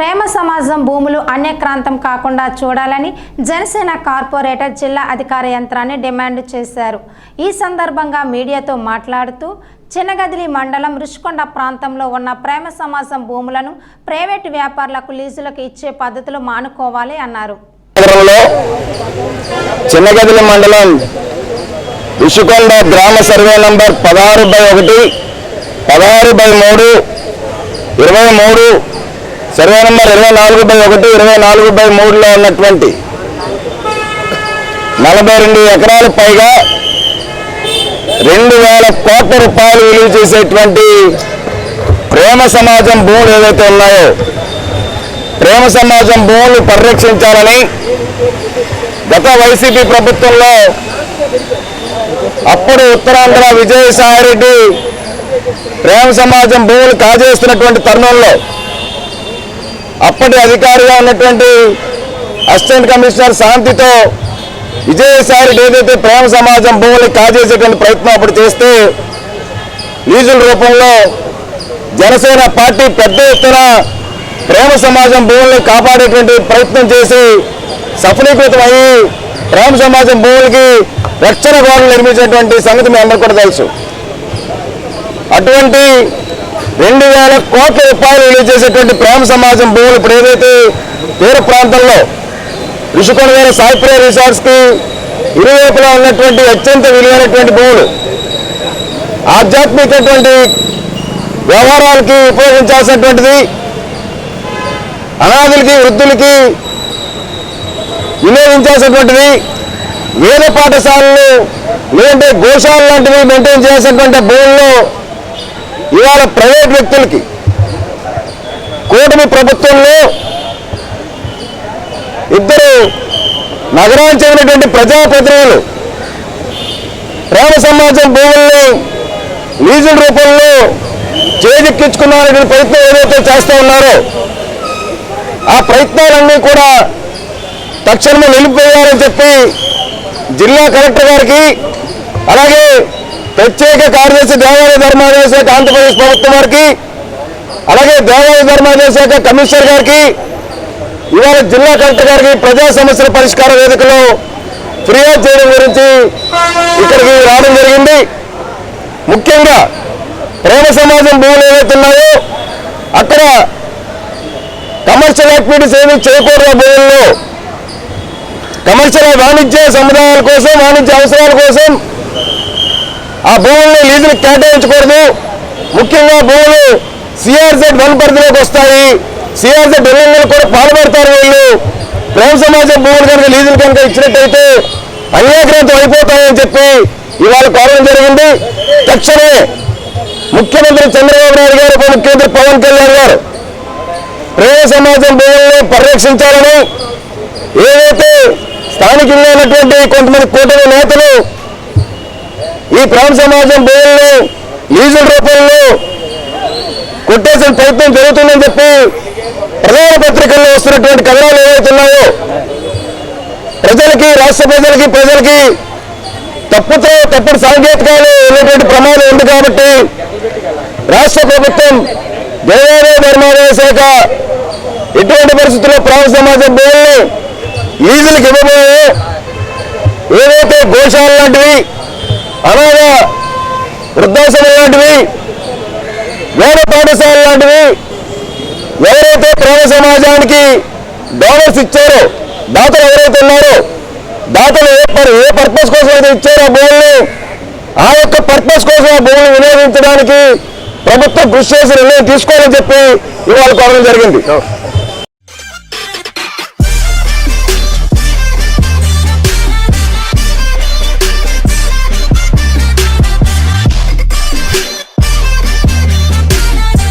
ప్రేమ సమాజం భూములు అన్యక్రాంతం కాకుండా చూడాలని జనసేన కార్పొరేటర్ జిల్లా అధికార యంత్రాన్ని డిమాండ్ చేశారు. ఈ సందర్భంగా మీడియాతో మాట్లాడుతూ చిన్నగదిలి మండలం రుషికొండ ప్రాంతంలో ఉన్న ప్రేమ సమాజం భూములను ప్రైవేటు వ్యాపారులకు లీజులకు ఇచ్చే పద్ధతులు మానుకోవాలి అన్నారు. చిన్నగదిలి మండలం ఋషికొండ గ్రామ సర్వే నంబర్ పదహారు బై ఒకటి పదహారు బై మూడు ఇరవై మూడు సర్వే నెంబర్ ఇరవై నాలుగు బై ఒకటి ఇరవై నాలుగు బై మూడులో ఉన్నటువంటి నలభై రెండు ఎకరాలు పైగా రెండు వేల కోట్ల రూపాయలు విలువ చేసేటువంటి ప్రేమ సమాజం భూములు ఏవైతే ఉన్నాయో ప్రేమ సమాజం భూములు పరిరక్షించాలని గత వైసీపీ ప్రభుత్వంలో అప్పుడు ఉత్తరాంధ్ర విజయసాయిరెడ్డి ప్రేమ సమాజం భూములు కాజేస్తున్నటువంటి తరుణంలో అప్పటి అధికారిగా ఉన్నటువంటి అసిస్టెంట్ కమిషనర్ శాంతితో విజయసాయిరెడ్డి ఏదైతే ప్రేమ సమాజం భూములు కాజేసేటువంటి ప్రయత్నం అప్పుడు చేస్తే లీజుల రూపంలో జనసేన పార్టీ పెద్ద ఎత్తున ప్రేమ సమాజం భూములను కాపాడేటువంటి ప్రయత్నం చేసి సఫలీకృతం అయ్యి ప్రేమ సమాజం భూములకి రక్షణ గోడలు నిర్మించినటువంటి సంగతి మీ అందరికీ కూడా తెలుసు. అటువంటి రెండు వేల కోట్ల రూపాయలు విలువ చేసేటువంటి ప్రేమ సమాజం భూములు ఇప్పుడు ఏదైతే తీర ప్రాంతంలో ఋషికొండ గారి సాయిప్రే రిసార్ట్స్కి ఇరువైపులా ఉన్నటువంటి అత్యంత విలువైనటువంటి భూములు ఆధ్యాత్మికటువంటి వ్యవహారాలకి ఉపయోగించాల్సినటువంటిది అనాథులకి వృద్ధులకి వినియోగించాల్సినటువంటిది వేద పాఠశాలలు లేదంటే గోశాల లాంటివి మెయింటైన్ చేయాల్సినటువంటి భూముల్లో ఇవాళ ప్రైవేట్ వ్యక్తులకి కూటమి ప్రభుత్వంలో ఇద్దరు నగరానికి చెందినటువంటి ప్రజాప్రతినిధులు ప్రేమ సమాజం భూముల్ని లీజుల రూపంలో చేజిక్కించుకున్నారనే ప్రయత్నం ఏదైతే చేస్తూ ఉన్నారో ఆ ప్రయత్నాలన్నీ కూడా తక్షణమే నిలిపివేయాలని చెప్పి జిల్లా కలెక్టర్ గారికి అలాగే ప్రత్యేక కార్యదర్శి దేవాలయ ధర్మాదాయ శాఖ ఆంధ్రప్రదేశ్ ప్రభుత్వం వారికి అలాగే దేవాలయ ధర్మాదాయ శాఖ కమిషనర్ గారికి ఇవాళ జిల్లా కలెక్టర్ గారికి ప్రజా సమస్యల పరిష్కార వేదికలో ఫిర్యాదు చేయడం గురించి ఇక్కడికి రావడం జరిగింది. ముఖ్యంగా ప్రేమ సమాజం భూములు ఏవైతున్నాయో అక్కడ కమర్షియల్ యాక్టివిటీస్ ఏమి చేయకూడదు భూముల్లో కమర్షియల్ వాణిజ్య సముదాయాల కోసం వాణిజ్య అవసరాల కోసం ఆ భూముల్ని లీజులు కేటాయించకూడదు. ముఖ్యంగా భూములు సిఆర్జెడ్ వన్ పరిధిలోకి వస్తాయి. సిఆర్జెడ్ ఎల్ఎంఎల్ కూడా పాల్పడతారు వీళ్ళు. ప్రేమ సమాజం భూములు కనుక లీజులు కనుక ఇచ్చినట్టయితే అన్యాగ్రహంతో అయిపోతాయని చెప్పి ఇవాళ కోరడం జరిగింది. తక్షణమే ముఖ్యమంత్రి చంద్రబాబు నాయుడు గారు ఉప ముఖ్యమంత్రి పవన్ కళ్యాణ్ గారు ప్రేమ సమాజం భూముల్ని పరిరక్షించాలని ఏదైతే స్థానికంగా ఉన్నటువంటి కొంతమంది కూటమి నేతలు ఈ ప్రాణ సమాజం భూములను లీజుల రూపంలో కొట్టేసిన ప్రయత్నం జరుగుతుందని చెప్పి ప్రధాన పత్రికల్లో వస్తున్నటువంటి కథనాలు ఏవైతున్నాయో ప్రజలకి రాష్ట్ర ప్రజలకి ప్రజలకి తప్పుతో తప్పుడు సాంకేతికాలు ఉన్నటువంటి ప్రమాదం ఉంది కాబట్టి రాష్ట్ర ప్రభుత్వం దేవాలయ ధర్మాదాయ శాఖ ఎటువంటి పరిస్థితుల్లో ప్రాణ సమాజం భూములను లీజులకు ఇవ్వబోయే ఏదైతే గోశాల లాంటివి అలాగే వృద్ధాశ్రమం లాంటివి వేద పాఠశాల లాంటివి ఎవరైతే ప్రేమ సమాజానికి డోనర్స్ ఇచ్చారో దాతలు ఎవరైతే ఉన్నారో దాతలు ఏ ఏ పర్పస్ కోసం అయితే ఇచ్చారో ఆ భూముల్ని ఆ యొక్క పర్పస్ కోసం ఆ భూములు వినియోగించడానికి ప్రభుత్వం కృషి చేసి నిర్ణయం తీసుకోవాలని చెప్పి ఇవాళ కోరడం జరిగింది.